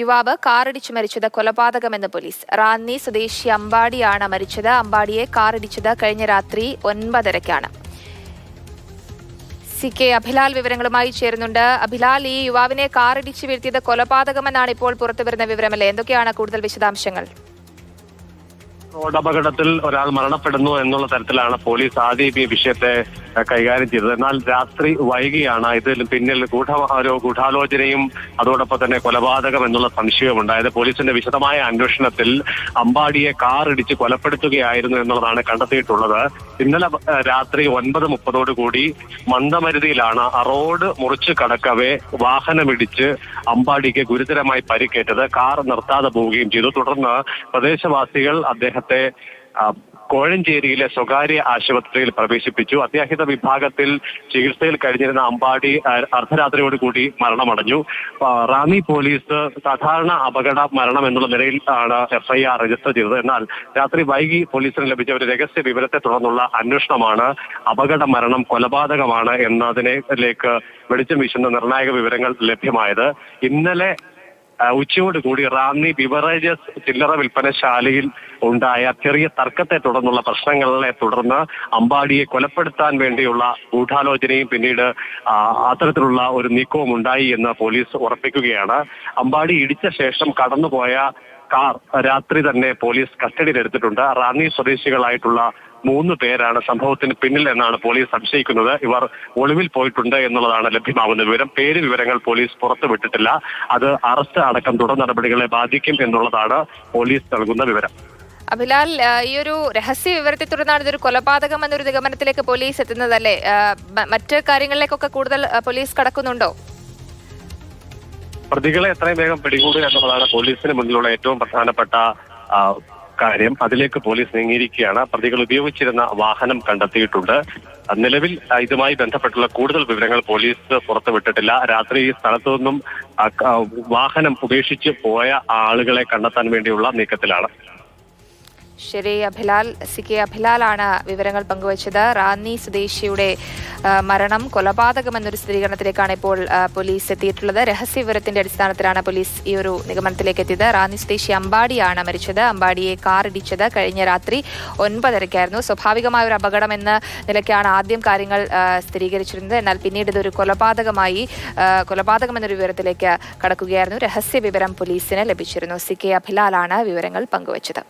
യുവാവ് കാറിടിച്ചു മരിച്ചത് കൊലപാതകമെന്ന് പോലീസ്. റാന്നി സ്വദേശി അമ്പാടിയാണ് മരിച്ചത്. അമ്പാടിയെ കാറിടിച്ചത് കഴിഞ്ഞ രാത്രി ഒൻപതരയ്ക്കാണ് സി കെ അഭിലാൽ വിവരങ്ങളുമായി ചേരുന്നുണ്ട്. അഭിലാൽ ഈ യുവാവിനെ കാറിടിച്ച് വീഴ്ത്തിയത് കൊലപാതകമെന്നാണ് ഇപ്പോൾ പുറത്തുവരുന്ന വിവരമല്ലേ? എന്തൊക്കെയാണ് കൂടുതൽ വിശദാംശങ്ങൾ? റോഡ് അപകടത്തിൽ ഒരാൾ മരണപ്പെടുന്നു എന്നുള്ള തരത്തിലാണ് പോലീസ് ആദ്യം ഈ വിഷയത്തെ കൈകാര്യം ചെയ്തത്. എന്നാൽ രാത്രി വൈകിയാണ് ഇതിൽ പിന്നിൽ ഗൂഢ ഗൂഢാലോചനയും അതോടൊപ്പം തന്നെ കൊലപാതകം എന്നുള്ള സംശയവും ഉണ്ടായത്. പോലീസിന്റെ വിശദമായ അന്വേഷണത്തിൽ അമ്പാടിയെ കാർ ഇടിച്ച് കൊലപ്പെടുത്തുകയായിരുന്നു എന്നുള്ളതാണ് കണ്ടെത്തിയിട്ടുള്ളത്. ഇന്നലെ രാത്രി ഒൻപത് മുപ്പതോടു കൂടി മന്ദമരുതിയിലാണ് റോഡ് മുറിച്ച് കടക്കവേ വാഹനമിടിച്ച് അമ്പാടിക്ക് ഗുരുതരമായി പരിക്കേറ്റത്. കാർ നിർത്താതെ പോവുകയും ചെയ്തു. തുടർന്ന് പ്രദേശവാസികൾ അദ്ദേഹത്തെ കോഴഞ്ചേരിയിലെ സ്വകാര്യ ആശുപത്രിയിൽ പ്രവേശിപ്പിച്ചു. അത്യാഹിത വിഭാഗത്തിൽ ചികിത്സയിൽ കഴിഞ്ഞിരുന്ന അമ്പാടി അർദ്ധരാത്രിയോടുകൂടി അർദ്ധരാത്രിയോട് കൂടി മരണമടഞ്ഞു. റാന്നി പോലീസ് സാധാരണ അപകട മരണം എന്നുള്ള നിലയിൽ ആണ് എഫ്ഐആർ രജിസ്റ്റർ ചെയ്തത്. എന്നാൽ രാത്രി വൈകി പോലീസിന് ലഭിച്ച ഒരു രഹസ്യ വിവരത്തെ തുടർന്നുള്ള അന്വേഷണമാണ് അപകട മരണം കൊലപാതകമാണ് എന്നതിലേക്ക് വെളിച്ചം വീശുന്ന നിർണായക വിവരങ്ങൾ ലഭ്യമായത്. ഇന്നലെ ഉച്ചയോട് കൂടി റാന്നി ബിവറേജസ് ചില്ലറ വിൽപ്പനശാലയിൽ ഉണ്ടായ ചെറിയ തർക്കത്തെ തുടർന്നുള്ള പ്രശ്നങ്ങളെ തുടർന്ന് അമ്പാടിയെ കൊലപ്പെടുത്താൻ വേണ്ടിയുള്ള ഗൂഢാലോചനയും പിന്നീട് അത്തരത്തിലുള്ള ഒരു നീക്കവും ഉണ്ടായി എന്ന് പോലീസ് ഉറപ്പിക്കുകയാണ്. അമ്പാടി ഇടിച്ച ശേഷം കടന്നുപോയ കാർ രാത്രി തന്നെ പോലീസ് കസ്റ്റഡിയിലെടുത്തിട്ടുണ്ട്. റാന്നി സ്വദേശികളായിട്ടുള്ള മൂന്ന് പേരാണ് സംഭവത്തിന് പിന്നിൽ എന്നാണ് പോലീസ് സംശയിക്കുന്നത്. ഇവർ ഒളിവിൽ പോയിട്ടുണ്ട് എന്നുള്ളതാണ് ലഭ്യമാകുന്ന വിവരം. പേര് വിവരങ്ങൾ പോലീസ് പുറത്തുവിട്ടിട്ടില്ല അത് അറസ്റ്റ് അടക്കം തുടർ നടപടികളെ ബാധിക്കും എന്നുള്ളതാണ് പോലീസ് നൽകുന്ന വിവരം. അഭിലാൽ ഈ ഒരു രഹസ്യ വിവരത്തെ തുടർന്നാണ് ഇതൊരു കൊലപാതകം എന്നൊരു നിഗമനത്തിലേക്ക് പോലീസ് എത്തുന്നതല്ലേ? മറ്റ് കാര്യങ്ങളിലേക്കൊക്കെ കൂടുതൽ പോലീസ് കടക്കുന്നുണ്ടോ? പ്രതികളെ എത്രയും വേഗം പിടികൂടുക എന്നുള്ളതാണ് പോലീസിന് മുന്നിലുള്ള ഏറ്റവും പ്രധാനപ്പെട്ട കാര്യം അതിലേക്ക് പോലീസ് നീങ്ങിയിരിക്കുകയാണ്. പ്രതികൾ ഉപയോഗിച്ചിരുന്ന വാഹനം കണ്ടെത്തിയിട്ടുണ്ട്. നിലവിൽ ഇതുമായി ബന്ധപ്പെട്ടുള്ള കൂടുതൽ വിവരങ്ങൾ പോലീസ് പുറത്തുവിട്ടിട്ടില്ല രാത്രി ഈ സ്ഥലത്തു നിന്നും വാഹനം ഉപേക്ഷിച്ച് പോയ ആളുകളെ കണ്ടെത്താൻ വേണ്ടിയുള്ള നീക്കത്തിലാണ്. ശരി അഭിലാൽ സി കെ അഭിലാലാണ് വിവരങ്ങൾ പങ്കുവച്ചത്. റാന്നി സ്വദേശിയുടെ മരണം കൊലപാതകമെന്നൊരു സ്ഥിരീകരണത്തിലേക്കാണ് ഇപ്പോൾ പോലീസ് എത്തിയിട്ടുള്ളത്. രഹസ്യ വിവരത്തിന്റെ അടിസ്ഥാനത്തിലാണ് പോലീസ് ഈ ഒരു നിഗമനത്തിലേക്ക് എത്തിയത്. റാന്നി സ്വദേശി അമ്പാടിയാണ് മരിച്ചത്. അമ്പാടിയെ കാറിടിച്ചത് കഴിഞ്ഞ രാത്രി ഒൻപതരയ്ക്കായിരുന്നു. സ്വാഭാവികമായ ഒരു അപകടം എന്ന നിലയ്ക്കാണ് ആദ്യം കാര്യങ്ങൾ സ്ഥിരീകരിച്ചിരുന്നത്. എന്നാൽ പിന്നീട് ഇതൊരു കൊലപാതകമായി കൊലപാതകമെന്നൊരു വിവരത്തിലേക്ക് കടക്കുകയായിരുന്നു. രഹസ്യ വിവരം പോലീസിന് ലഭിച്ചിരുന്നു. സി കെ അഭിലാലാണ് വിവരങ്ങൾ പങ്കുവച്ചത്.